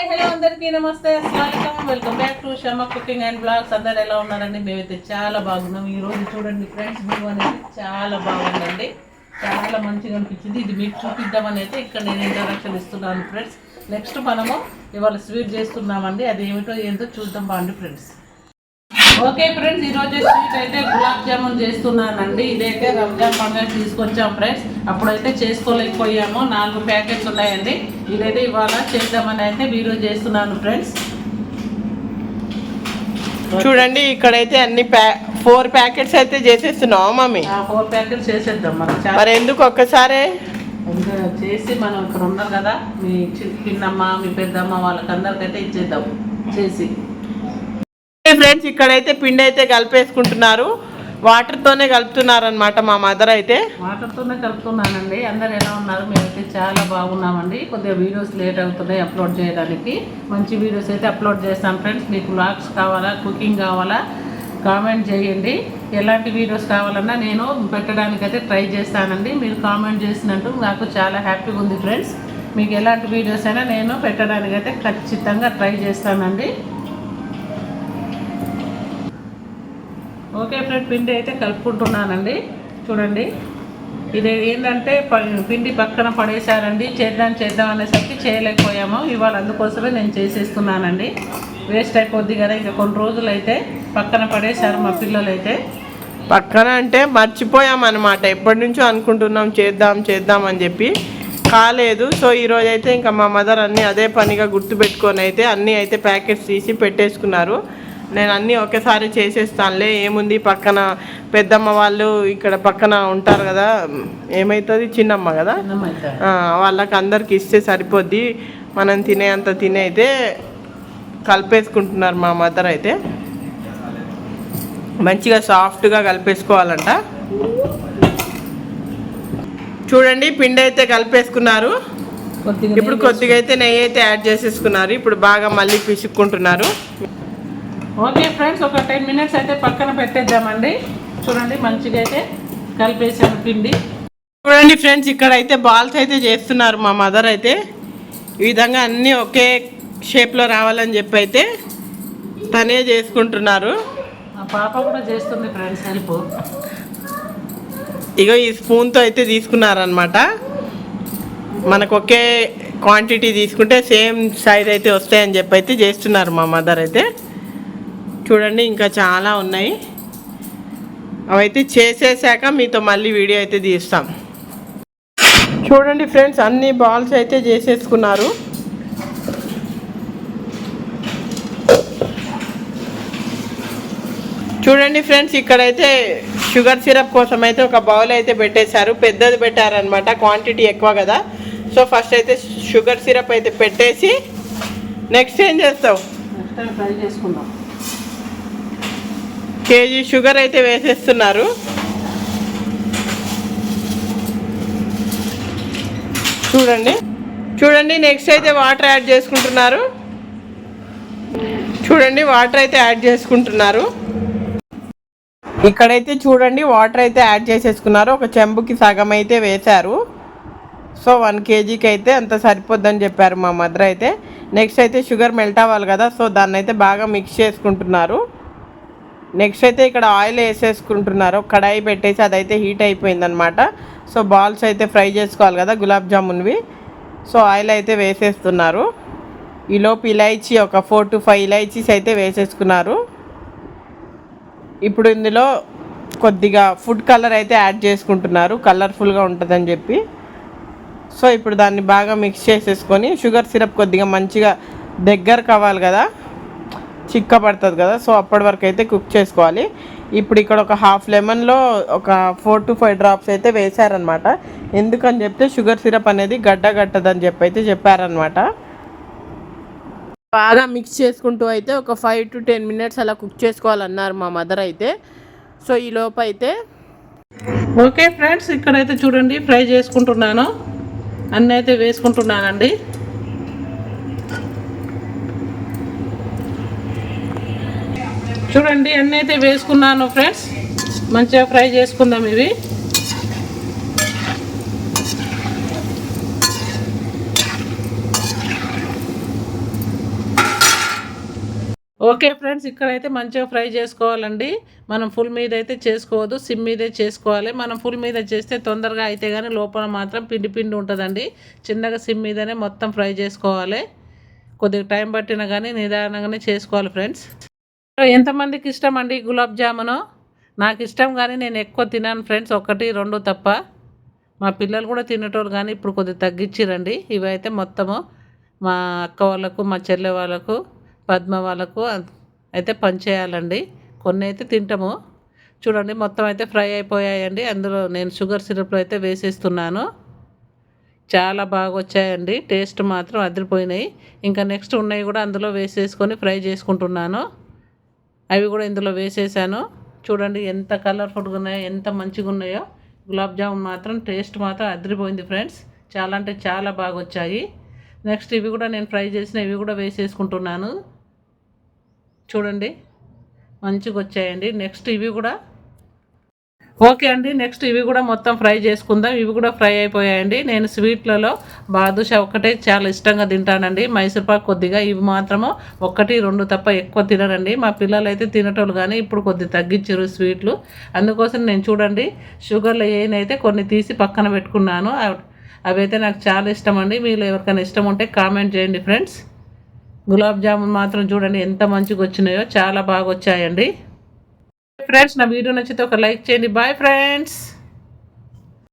Hi hello అందరికీ నమస్తే. స్వాగతం. Welcome back to Shama cooking and blogs. అందరు ఎలా ఉన్నారండి? మేమైతే చాలా బాగున్నాం. ఈ రోజు చూడండి ఫ్రెండ్స్ వ్యూ అనేది చాలా బాగుందండి. చాలా మంచిగా అనిపించింది. ఇది మీకు చూపిద్దామని అయితే ఇక్కడ నేను ఇంట్రడక్షన్ ఇస్తున్నాను ఫ్రెండ్స్. నెక్స్ట్ మనము ఇవాళ స్వీట్ చేస్తున్నామండి. అది ఏమిటో ఏంటో చూద్దాం బాగుంది ఫ్రెండ్స్. ఓకే ఫ్రెండ్స్ ఈ రోజు స్వీట్ అయితే గులాబ్ జామున్ చేస్తున్నానండి. ఇదైతే రంజాన్ పండుగ తీసుకొచ్చాం ఫ్రెండ్స్. అప్పుడైతే చేసుకోలేకపోయాము. నాలుగు ప్యాకెట్స్ ఉన్నాయండి. ఇదైతే ఇవాళ చేద్దామని అయితే వీడియో చేస్తున్నాను ఫ్రెండ్స్. చూడండి ఇక్కడైతే అన్ని ఫోర్ ప్యాకెట్స్ అయితే చేసేస్తున్నావు మమ్మీ? ఫోర్ ప్యాకెట్స్ చేసేద్దాం మరి. ఎందుకు ఒక్కసారే? చేసి మనం ఇక్కడ ఉన్నారు కదా మీ చి- పిన్నమ్మ మీ పెద్దమ్మ వాళ్ళకందరికైతే ఇచ్చేద్దాం. చేసి. ఫ్రెండ్స్ ఇక్కడైతే పిండి అయితే కలిపేసుకుంటున్నారు. వాటర్తోనే కలుపుతున్నారు అనమాట మా మదర్ అయితే. వాటర్తోనే కలుపుతున్నానండి. అందరు ఎలా ఉన్నారు? మేమైతే చాలా బాగున్నామండి. కొద్దిగా వీడియోస్ లేట్ అవుతున్నాయి అప్లోడ్ చేయడానికి. మంచి వీడియోస్ అయితే అప్లోడ్ చేస్తాను ఫ్రెండ్స్ మీకు వ్లాగ్స్ కావాలా? కుకింగ్ కావాలా? కామెంట్ చేయండి. ఎలాంటి వీడియోస్ కావాలన్నా నేను పెట్టడానికి అయితే ట్రై చేస్తానండి. మీరు కామెంట్ చేసినట్టు నాకు చాలా హ్యాపీగా ఉంది ఫ్రెండ్స్ మీకు ఎలాంటి వీడియోస్ అయినా నేను పెట్టడానికి అయితే ఖచ్చితంగా ట్రై చేస్తానండి. ఓకే ఫ్రెండ్ పిండి అయితే కలుపుకుంటున్నానండి. చూడండి. ఇది ఏంటంటే ప- పిండి పక్కన పడేశారండి. చేద్దాం చేద్దాం అనేసరికి చేయలేకపోయాము. ఇవాళ అందుకోసమే నేను చేసేస్తున్నానండి. వేస్ట్ అయిపోద్ది కదా ఇంకా కొన్ని రోజులు అయితే పక్కన పడేశారు మా పిల్లలు అయితే పక్కన అంటే మర్చిపోయాం అనమాట ఎప్పటి నుంచో అనుకుంటున్నాం చేద్దాం చేద్దాం అని చెప్పి కాలేదు. సో ఈరోజు అయితే ఇంకా మా మదర్ అన్నీ అదే పనిగా గుర్తుపెట్టుకొని అయితే అన్నీ అయితే ప్యాకెట్స్ తీసి పెట్టేసుకున్నారు. నేను అన్నీ ఒకేసారి చేసేస్తానులే ఏముంది పక్కన పెద్దమ్మ వాళ్ళు ఇక్కడ పక్కన ఉంటారు కదా ఏమవుతుంది చిన్నమ్మ కదా? వాళ్ళకి అందరికి ఇస్తే సరిపోద్ది. మనం తినే అంత తినే అయితే కలిపేసుకుంటున్నారు మా మదర్ అయితే. మంచిగా సాఫ్ట్గా కలిపేసుకోవాలంట. చూడండి పిండి అయితే కలిపేసుకున్నారు. ఇప్పుడు కొద్దిగా అయితే నెయ్యి అయితే యాడ్ చేసేసుకున్నారు. ఇప్పుడు బాగా మళ్ళీ పిసుక్కుంటున్నారు. ఓకే ఫ్రెండ్స్ ఒక టెన్ మినిట్స్ అయితే పక్కన పెట్టేద్దామండి. చూడండి మంచిగా అయితే కలిపేసాను పిండి. చూడండి ఫ్రెండ్స్ ఇక్కడ అయితే బాల్స్ అయితే చేస్తున్నారు మా మదర్ అయితే. ఈ విధంగా అన్నీ ఒకే షేప్లో రావాలని చెప్పి అయితే తనే చేసుకుంటున్నారు. మా పాప కూడా చేస్తుంది ఫ్రెండ్స్ హెల్ప్. ఇగో ఈ స్పూన్తో అయితే తీసుకున్నారనమాట మనకు ఒకే క్వాంటిటీ తీసుకుంటే సేమ్ సైజ్ అయితే వస్తాయని చెప్పి అయితే చేస్తున్నారు మా మదర్ అయితే. చూడండి ఇంకా చాలా ఉన్నాయి. అవైతే చేసేసాక మీతో మళ్ళీ వీడియో అయితే తీస్తాం. చూడండి ఫ్రెండ్స్ అన్ని బాల్స్ అయితే చేసేసుకున్నారు. చూడండి ఫ్రెండ్స్ ఇక్కడైతే షుగర్ సిరప్ కోసం అయితే ఒక బౌల్ అయితే పెట్టేశారు. పెద్దది పెట్టారనమాట క్వాంటిటీ ఎక్కువ కదా. సో ఫస్ట్ అయితే షుగర్ సిరప్ అయితే పెట్టేసి నెక్స్ట్ ఏం చేస్తావు? ఫ్రై చేసుకుందాం. కేజీ షుగర్ అయితే వేసేస్తున్నారు. చూడండి. చూడండి నెక్స్ట్ అయితే వాటర్ యాడ్ చేసుకుంటున్నారు. చూడండి వాటర్ అయితే యాడ్ చేసుకుంటున్నారు. ఇక్కడైతే చూడండి వాటర్ అయితే యాడ్ చేసేసుకున్నారు. ఒక చెంబుకి సగం అయితే వేశారు. సో వన్ కేజీకి అయితే అంత సరిపోద్దని చెప్పారు మా మదర్ అయితే. నెక్స్ట్ అయితే షుగర్ మెల్ట్ అవ్వాలి కదా సో దాన్ని అయితే బాగా మిక్స్ చేసుకుంటున్నారు. నెక్స్ట్ అయితే ఇక్కడ ఆయిల్ వేసేసుకుంటున్నారు. కడాయి పెట్టేసి అదైతే హీట్ అయిపోయిందనమాట సో బాల్స్ అయితే ఫ్రై చేసుకోవాలి కదా గులాబ్ జామున్వి. సో ఆయిల్ అయితే వేసేస్తున్నారు. ఈలోపు ఇలైచీ ఒక ఫోర్ టు ఫైవ్ ఇలైచీస్ అయితే వేసేసుకున్నారు. ఇప్పుడు ఇందులో కొద్దిగా ఫుడ్ కలర్ అయితే యాడ్ చేసుకుంటున్నారు. కలర్ఫుల్గా ఉంటుందని చెప్పి. సో ఇప్పుడు దాన్ని బాగా మిక్స్ చేసేసుకొని షుగర్ సిరప్ కొద్దిగా మంచిగా దగ్గర కావాలి కదా. చిక్క పడుతుంది కదా సో అప్పటి వరకు అయితే కుక్ చేసుకోవాలి. ఇప్పుడు ఇక్కడ ఒక హాఫ్ లెమన్లో ఒక ఫోర్ టు ఫైవ్ డ్రాప్స్ అయితే వేశారనమాట ఎందుకని చెప్తే షుగర్ సిరప్ అనేది గడ్డ గట్టదని చెప్పి అయితే చెప్పారనమాట బాగా మిక్స్ చేసుకుంటూ అయితే ఒక ఫైవ్ టు టెన్ మినిట్స్ అలా కుక్ చేసుకోవాలన్నారు మా మదర్ అయితే. సో ఈ లోపు అయితే ఓకే ఫ్రెండ్స్ ఇక్కడైతే చూడండి ఫ్రై చేసుకుంటున్నాను. అన్నీ అయితే వేసుకుంటున్నానండి. చూడండి అన్నీ అయితే వేసుకున్నాను ఫ్రెండ్స్. మంచిగా ఫ్రై చేసుకుందాం ఇవి. ఓకే ఫ్రెండ్స్ ఇక్కడైతే మంచిగా ఫ్రై చేసుకోవాలండి. మనం ఫుల్ మీద అయితే చేసుకోవద్దు సిమ్ మీదే చేసుకోవాలి. మనం ఫుల్ మీద చేస్తే తొందరగా అయితే కానీ లోపల మాత్రం పిండి పిండి ఉంటుందండి. చిన్నగా సిమ్ మీదనే మొత్తం ఫ్రై చేసుకోవాలి. కొద్దిగా టైం పట్టినా కానీ నిదానంగానే చేసుకోవాలి ఫ్రెండ్స్. ఎంతమందికి ఇష్టం అండి గులాబ్ జామును? నాకు ఇష్టం కానీ నేను ఎక్కువ తినాను ఫ్రెండ్స్ ఒకటి రెండు తప్ప. మా పిల్లలు కూడా తినేటోళ్ళు కానీ ఇప్పుడు కొద్దిగా తగ్గించిరండి. ఇవి అయితే మొత్తము మా అక్క వాళ్ళకు మా చెల్లె వాళ్ళకు పద్మ వాళ్ళకు అయితే పంచేయాలండి కొన్ని అయితే తింటాము. చూడండి మొత్తం అయితే ఫ్రై అయిపోయాయండి. అందులో నేను షుగర్ సిరప్లో అయితే వేసేస్తున్నాను. చాలా బాగా వచ్చాయండి టేస్ట్ మాత్రం అదిరిపోయినాయి. ఇంకా నెక్స్ట్ ఉన్నాయి కూడా అందులో వేసేసుకొని ఫ్రై చేసుకుంటున్నాను. అవి కూడా ఇందులో వేసేసాను. చూడండి ఎంత కలర్ఫుల్గా ఉన్నాయో ఎంత మంచిగా ఉన్నాయో. గులాబ్ జామున్ మాత్రం టేస్ట్ మాత్రం అదిరిపోయింది ఫ్రెండ్స్ చాలా అంటే చాలా బాగా వచ్చాయి. నెక్స్ట్ ఇవి కూడా నేను ఫ్రై చేసిన ఇవి కూడా వేసేసుకుంటున్నాను. చూడండి మంచిగా వచ్చాయండి. నెక్స్ట్ ఇవి కూడా ఓకే అండి నెక్స్ట్ ఇవి కూడా మొత్తం ఫ్రై చేసుకుందాం. ఇవి కూడా ఫ్రై అయిపోయాయండి. నేను స్వీట్లలో బాదుషా ఒక్కటే చాలా ఇష్టంగా తింటానండి. మైసూర్పాక్ కొద్దిగా ఇవి మాత్రము ఒక్కటి రెండు తప్ప ఎక్కువ తినరండి మా పిల్లలు అయితే తినటోళ్ళు కానీ ఇప్పుడు కొద్దిగా తగ్గించారు స్వీట్లు. అందుకోసం నేను చూడండి షుగర్లో ఏనైతే కొన్ని తీసి పక్కన పెట్టుకున్నాను అవి అవైతే నాకు చాలా ఇష్టం అండి మీరు ఎవరికైనా ఇష్టం ఉంటే కామెంట్ చేయండి ఫ్రెండ్స్. గులాబ్ జామున్ మాత్రం చూడండి ఎంత మంచిగా వచ్చినాయో చాలా బాగా వచ్చాయండి ఫ్రెండ్స్ నా వీడియో నచ్చితే ఒక లైక్ చేయండి. Bye friends